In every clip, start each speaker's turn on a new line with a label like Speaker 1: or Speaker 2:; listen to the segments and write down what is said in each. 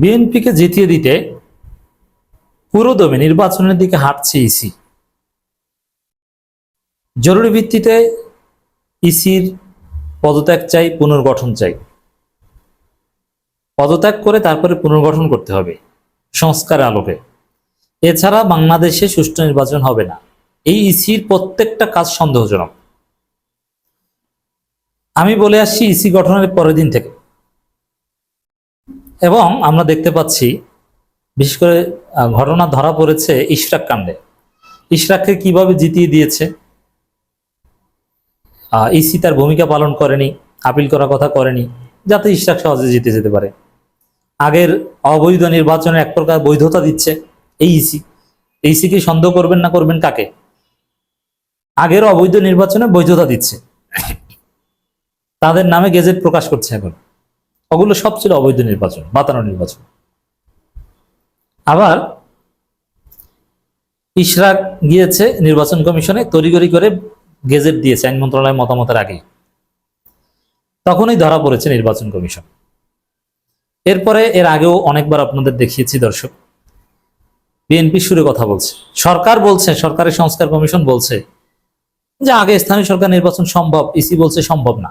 Speaker 1: বিএনপিকে জিতিয়ে দিতে পুরো দমে নির্বাচনের দিকে হাঁটছে ইসি। জরুরি ভিত্তিতে ইসির পদত্যাগ চাই, পুনর্গঠন চাই। পদত্যাগ করে তারপরে পুনর্গঠন করতে হবে, সংস্কার আলোকে। এছাড়া বাংলাদেশে সুষ্ঠু নির্বাচন হবে না। এই ইসির প্রত্যেকটা কাজ সন্দেহজনক। আমি বলে আসছি, ইসি গঠনের পরের দিন থেকে। এবং আমরা দেখতে পাচ্ছি, বিশেষ করে ঘটনা ধরা পড়েছে ইশরাক কাণ্ডে। ইশরাককে কীভাবে জিতিয়ে দিয়েছে? ইসি তার ভূমিকা পালন করেনি, আপিল করার কথা করেনি, যাতে ইশরাক সহজে জিতে যেতে পারে। আগের অবৈধ নির্বাচনে এক প্রকার বৈধতা দিচ্ছে এই ইসি। ইসি কি সন্দেহ করবেন না করবেন কাকে? আগের অবৈধ নির্বাচনে বৈধতা দিচ্ছে। তাদের নামে গেজেট প্রকাশ করছে এখন। ওগুলো সব ছিল অবৈধ নির্বাচন, বাতানো নির্বাচন। আবার ইশরাক গিয়েছে নির্বাচন কমিশনে তড়িগড়ি করে গেজেট দিয়েছে আইন মন্ত্রণালয়ের মতামতের আগে তখনই ধরা পড়েছে নির্বাচন কমিশন। এরপরে এর আগেও অনেকবার আপনাদের দেখিয়েছি দর্শক। বিএনপি সুরে কথা বলছে। সরকার বলছে, সরকারের সংস্কার কমিশন বলছে যে আগে স্থানীয় সরকার নির্বাচন সম্ভব, ইসি বলছে সম্ভব না।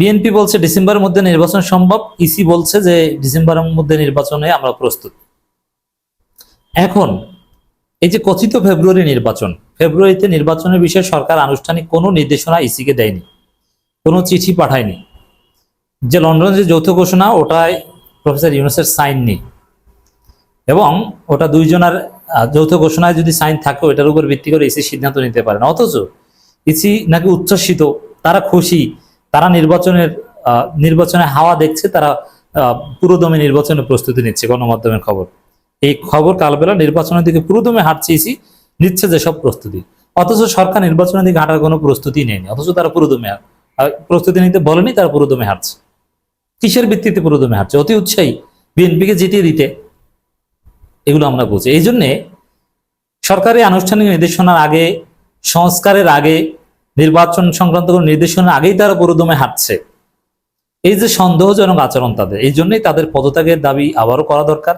Speaker 1: বিএনপি বলছে ডিসেম্বরের মধ্যে নির্বাচন সম্ভব, ইসি বলছে যে ডিসেম্বরের মধ্যে নির্বাচনে আমরা প্রস্তুত। এখন, এই যে কথিত ফেব্রুয়ারি নির্বাচন, ফেব্রুয়ারিতে নির্বাচনের বিষয়ে সরকার আনুষ্ঠানিক কোনো নির্দেশনা ইসিকে দেয়নি, কোনো চিঠি পাঠায়নি। যে লন্ডনের যে যৌথ ঘোষণা, ওটায় প্রফেসর ইউনুসের সাইন নেই। এবং ওটা দুইজনের যৌথ ঘোষণায় যদি সাইন থাকে ওটার উপর ভিত্তি করে ইসি সিদ্ধান্ত নিতে পারে না। অথচ ইসি নাকি উচ্ছ্বসিত, তারা খুশি তারা নির্বাচনের নির্বাচনে হাওয়া দেখছে, তারা পুরোদমে নির্বাচনের প্রস্তুতি নিচ্ছে গণমাধ্যমের খবর। এই খবর কালবেলা নির্বাচনের দিকে পুরোদমে হাঁটছে ইসি নিচ্ছে যেসব প্রস্তুতি। অথচ সরকার নির্বাচনের দিকে হাঁটার কোনো প্রস্তুতি নেয়নি, অথচ তারা পুরোদমে প্রস্তুতি নিতে বলেনি, তারা পুরোদমে হাঁটছে। কিসের ভিত্তিতে পুরোদমে হাঁটছে? অতি উৎসাহী বিএনপিকে জিতিয়ে দিতে এগুলো আমরা বুঝি। এই জন্যে সরকারি আনুষ্ঠানিক নির্দেশনার আগে, সংস্কারের আগে নির্বাচন সংক্রান্ত কোনো নির্দেশনার আগেই তারা পুরোদমে হাঁটছে। এই যে সন্দেহজনক আচরণ তাদের, এই জন্যই তাদের পদত্যাগের দাবি আবারও করা দরকার।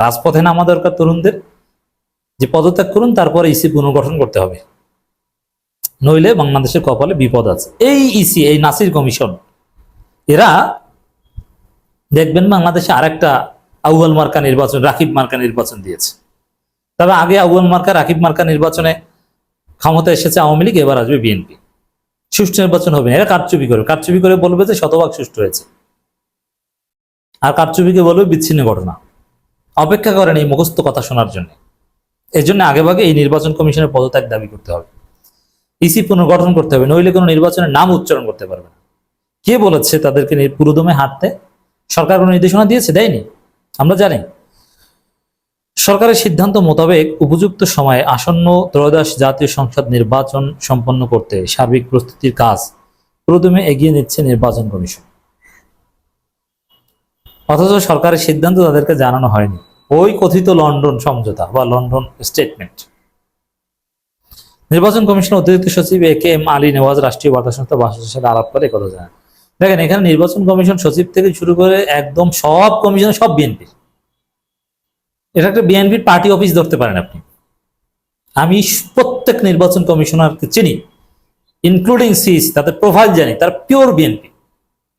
Speaker 1: রাজপথে নামা দরকার তরুণদের। যে পদত্যাগ করুন, তারপরে ইসি পুনর্গঠন করতে হবে। নইলে বাংলাদেশের কপালে বিপদ আছে। এই ইসি, এই নাসির কমিশন, এরা দেখবেন বাংলাদেশে আরেকটা আউয়াল মার্কা নির্বাচন, রাকিব মার্কা নির্বাচন দিয়েছে। তবে আগে আউয়াল মার্কা, রাকিব মার্কা নির্বাচনে ক্ষমতা এসেছে আওয়ামী লীগ, এবার আসবে বিএনপি। সুষ্ঠু নির্বাচন হবে না, এরা কারচুপি করবে। কারচুপি করে বলবে যে শতভাগ সুষ্ঠু হয়েছে। আর কারচুপিকে বলবে বিচ্ছিন্ন ঘটনা। অপেক্ষা করেন এই মুখস্থ কথা শোনার জন্য। এই জন্য আগেভাগে এই নির্বাচন কমিশনের পদত্যাগ দাবি করতে হবে। ইসি পুনর্গঠন করতে হবে, নইলে কোনো নির্বাচনের নাম উচ্চারণ করতে পারবে না। কে বলেছে তাদেরকে পুরোদমে হাঁটতে? সরকার কোনো নির্দেশনা দিয়েছে? দেয়নি? আমরা জানি। সরকারের সিদ্ধান্ত মোতাবেক উপযুক্ত সময়ে আসন্ন ত্রয়োদশ জাতীয় সংসদ নির্বাচন সম্পন্ন করতে সার্বিক প্রস্তুতির কাজ প্রথমে এগিয়ে নিচ্ছে নির্বাচন কমিশন। অথচ সরকারের সিদ্ধান্ত তাদেরকে জানানো হয়নি। ওই কথিত লন্ডন সমঝোতা বা লন্ডন স্টেটমেন্ট। নির্বাচন কমিশন অতিরিক্ত সচিব A K M Ali Newaz রাষ্ট্রীয় বার্তা সংস্থা বাংলাদেশের সাথে আলাপ করে কথা জানান। দেখেন, এখানে নির্বাচন কমিশন সচিব থেকে শুরু করে একদম সব কমিশন, সব বিএনপি এটা একটা বিএনপির পার্টি অফিস ধরতে পারেন আপনি। আমি প্রত্যেক নির্বাচন কমিশনারকে চিনি ইনক্লুডিং সিস তাদের প্রোফাইল জানি, তার পিওর বিএনপি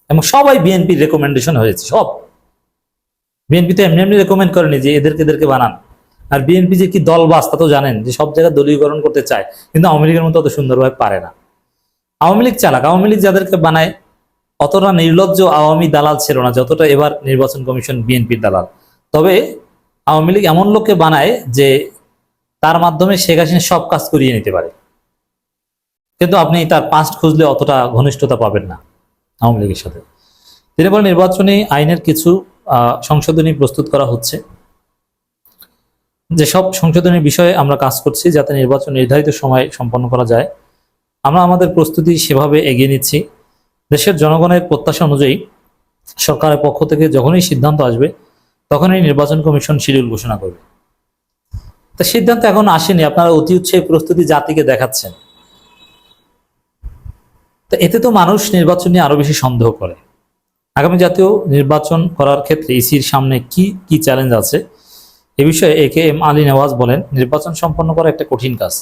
Speaker 1: এবং সবাই বিএনপির রেকমেন্ডেশন হয়েছে, সব। বিএনপি তো এমনি এমনি রেকমেন্ড করেনি যে এদেরকে এদেরকে বানান। আর বিএনপি যে কি দলবাস তা তো জানেন, যে সব জায়গায় দলীয়করণ করতে চায়। কিন্তু আওয়ামী লীগের মতো অত সুন্দরভাবে পারে না। আওয়ামী লীগ চালাক, আওয়ামী লীগ যাদেরকে বানায়, অতটা নির্লজ্জ আওয়ামী দালাল ছিল না, যতটা এবার নির্বাচন কমিশন বিএনপির দালাল। তবে আওয়ামী লীগ এমন লোককে বানায় যে তার মাধ্যমে শেখ হাসিনা সব কাজ করিয়ে নিতে পারে। কিন্তু আপনি তার পাস্ট খুঁজলে অতটা ঘনিষ্ঠতা পাবেন না আওয়ামী লীগের সাথে। তিনি বলেন নির্বাচনী আইনের কিছু সংশোধনী প্রস্তুত করা হচ্ছে। যে সব সংশোধনের বিষয়ে আমরা কাজ করছি যাতে নির্বাচন নির্ধারিত সময় সম্পন্ন করা যায়। আমরা আমাদের প্রস্তুতি সেভাবে এগিয়ে নিচ্ছি। দেশের জনগণের প্রত্যাশা অনুযায়ী সরকারের পক্ষ থেকে যখনই সিদ্ধান্ত আসবে তখনই নির্বাচন কমিশন শিডিউল ঘোষণা করবে। তা সিদ্ধান্ত এখন আসেনি, আপনারা অতি উৎসাহী প্রস্তুতি জাতিকে দেখাচ্ছেন। তো এতে তো মানুষ নির্বাচন নিয়ে আরও বেশি সন্দেহ করে। আগামী জাতীয় নির্বাচন করার ক্ষেত্রে ইসির সামনে কি কি চ্যালেঞ্জ আছে? এ বিষয়ে A K M Ali Newaz বলেন, নির্বাচন সম্পন্ন করা একটা কঠিন কাজ,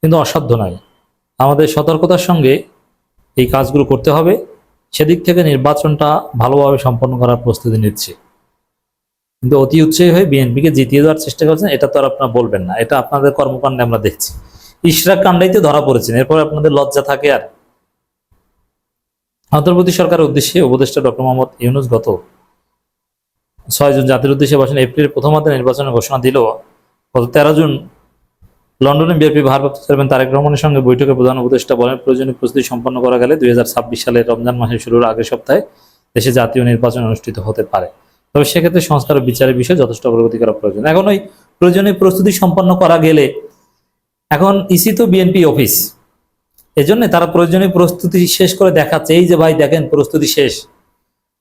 Speaker 1: কিন্তু অসাধ্য নয়। আমাদের সতর্কতার সঙ্গে এই কাজগুলো করতে হবে। সেদিক থেকে নির্বাচনটা ভালোভাবে সম্পন্ন করার প্রস্তুতি নিচ্ছে। কিন্তু অতি উৎসাহী হয়ে বিএনপিকে জিতিয়ে দেওয়ার চেষ্টা করছেন, এটা তো আর আপনারা বলবেন না। এটা আপনাদের কর্মকাণ্ডে আমরা দেখছি। ইশরাক কাণ্ডাইতে ধরা পড়েছেন, এরপর আপনাদের লজ্জা থাকে আর। অন্তর্বর্তী সরকারের উদ্দেশ্যে উপদেষ্টা ডক্টর মোহাম্মদ ইউনুস গত ছয় জুন জাতির উদ্দেশ্যে ভাষণ এপ্রিলের প্রথমার্ধে নির্বাচনের ঘোষণা দিল। গত তেরো জুন লন্ডনে বিএনপি ভারপ্রাপ্ত চেয়ারম্যান তারেক রহমানের সঙ্গে বৈঠকে প্রধান উপদেষ্টা বলেন, প্রয়োজনীয় প্রস্তুতি সম্পন্ন করা গেলে দুই হাজার ছাব্বিশ সালে রমজান মাসের শুরুর আগের সপ্তাহে দেশে জাতীয় নির্বাচন অনুষ্ঠিত হতে পারে। তবে সেক্ষেত্রে সংস্কার ও বিচারের বিষয়ে যথেষ্ট অগ্রগতি করা প্রয়োজন। এখন ওই প্রয়োজনীয় প্রস্তুতি সম্পন্ন করা গেলে এখন ইসি তো বিএনপি অফিস। এজন্য তারা প্রয়োজনীয় প্রস্তুতি শেষ করে দেখাচ্ছে, এই যে ভাই দেখেন প্রস্তুতি শেষ,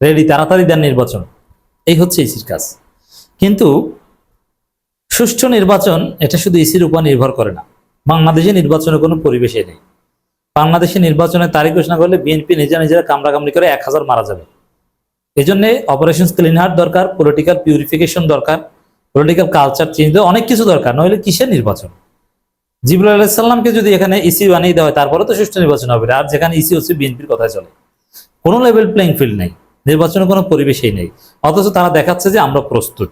Speaker 1: রেডি, তাড়াতাড়ি দেন নির্বাচন। এই হচ্ছে ইসির কাজ। কিন্তু সুষ্ঠু নির্বাচন, এটা শুধু ইসির উপর নির্ভর করে না। বাংলাদেশে নির্বাচনের কোনো পরিবেশে নেই। বাংলাদেশে নির্বাচনের তারিখ ঘোষণা করলে বিএনপি নিজেরা নিজেরা কামড়াকামড়ি করে এক হাজার মারা যাবে। এই জন্য অপারেশন ক্লিন হার্ট দরকার পলিটিক্যাল পিউরিফিকেশন দরকার পলিটিক্যাল কালচার চেঞ্জ অনেক কিছু দরকার, নইলে কিসের নির্বাচন? জিবুল আলাহিসাল্লামকে যদি এখানে ইসি বানিয়ে দেওয়া হয় তারপরে তো সুষ্ঠু নির্বাচন হবে আর যেখানে ইসি হচ্ছে বিএনপির কথায় চলে। কোনো লেভেল প্লেইং ফিল্ড নেই। নির্বাচনের কোনো পরিবেশই নেই। অথচ তারা দেখাচ্ছে যে আমরা প্রস্তুত।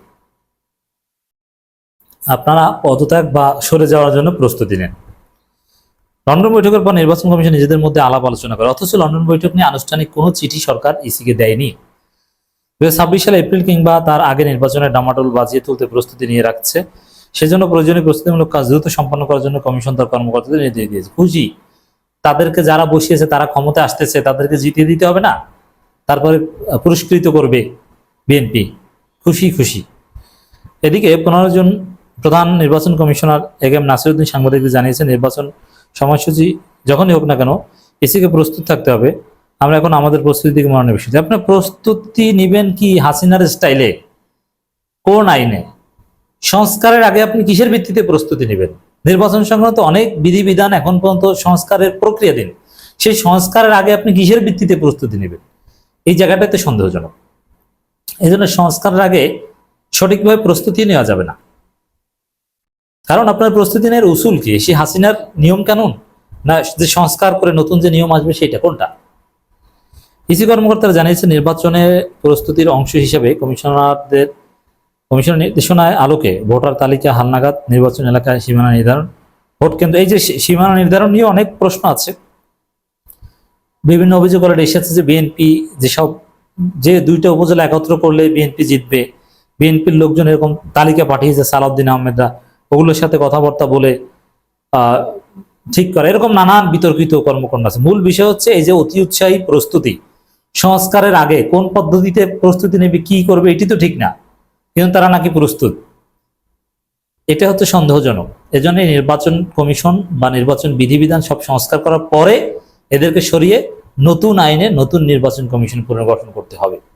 Speaker 1: আপনারা পদত্যাগ বা সরে যাওয়ার জন্য প্রস্তুতি নেন। লন্ডন বৈঠকের পর নির্বাচন কমিশন নিজেদের মধ্যে আলাপ আলোচনা করে, অথচ লন্ডন বৈঠক নিয়ে আনুষ্ঠানিক কোনো চিঠি সরকার ইসিকে দেয়নি। ছাব্বিশ সালে এপ্রিল কিংবা তার আগে নির্বাচনের ডামাডোল বাজিয়ে তুলতে প্রস্তুতি নিয়ে রাখছে। সেজন্য প্রয়োজনীয় প্রস্তুতিমূলক কাজ দ্রুত সম্পন্ন করার জন্য কমিশন তার কর্মকর্তাদের নির্দেশ দিয়েছে। খুশি? তাদেরকে যারা বসিয়েছে, তারা ক্ষমতা আসতেছে, তাদেরকে জিতিয়ে দিতে হবে না? তারপরে পুরস্কৃত করবে বিএনপি। খুশি খুশি। এদিকে পনেরো জন প্রধান নির্বাচন কমিশনার এ এম নাসিরুদ্দিন সাংবাদিকদের জানিয়েছেন, নির্বাচন সময়সূচি যখনই হোক না কেন, এসিকে প্রস্তুত থাকতে হবে। আমরা এখন আমাদের প্রস্তুতির দিকে মনোনিবেশ আপনার প্রস্তুতি নিবেন কি হাসিনার স্টাইলে? কোন আইনে? সংস্কারের আগে আপনি কিসের ভিত্তিতে প্রস্তুতি নেবেন? নির্বাচন সংক্রান্ত অনেক বিধিবিধান এখন পর্যন্ত সংস্কারের প্রক্রিয়া প্রক্রিয়াধীন। সেই সংস্কারের আগে আপনি কিসের ভিত্তিতে প্রস্তুতি নেবেন? এই জায়গাটাতে সন্দেহজনক। এই জন্য সংস্কারের আগে সঠিকভাবে প্রস্তুতি নেওয়া যাবে না। কারণ আপনার প্রস্তুতি নেওয়ার উসুল কি? সে হাসিনার নিয়ম কানুন? না, যে সংস্কার করে নতুন যে নিয়ম আসবে সেটা কোনটা? ইসি কর্মকর্তারা জানিয়েছে নির্বাচনের প্রস্তুতির অংশ হিসেবে কমিশনারদের কমিশনের নির্দেশনায় আলোকে ভোটার তালিকা, হালনাগাদ, নির্বাচন এলাকায় সীমানা নির্ধারণ, ভোট কেন্দ্র, এই যে সীমানা নির্ধারণ নিয়ে অনেক প্রশ্ন আছে। বিভিন্ন অভিযোগ করে এসেছে যে বিএনপি যেসব, যে দুইটা উপজেলা একত্র করলে বিএনপি জিতবে। বিএনপির লোকজন এরকম তালিকা পাঠিয়েছে সালাউদ্দিন আহমেদরা, ওগুলোর সাথে কথাবার্তা বলে ঠিক করে। এরকম নানান বিতর্কিত কর্মকাণ্ড আছে। মূল বিষয় হচ্ছে এই যে অতি উৎসাহী প্রস্তুতি সংস্কারের আগে কোন পদ্ধতিতে প্রস্তুতি নেবে, কি করবে, এটি তো ঠিক না। কিন্তু তারা নাকি প্রস্তুত। এটা হচ্ছে সন্দেহজনক। এজন্য নির্বাচন কমিশন বা নির্বাচন বিধিবিধান সব সংস্কার করার পরে এদেরকে সরিয়ে নতুন আইনে নতুন নির্বাচন কমিশন পুনর্গঠন করতে হবে।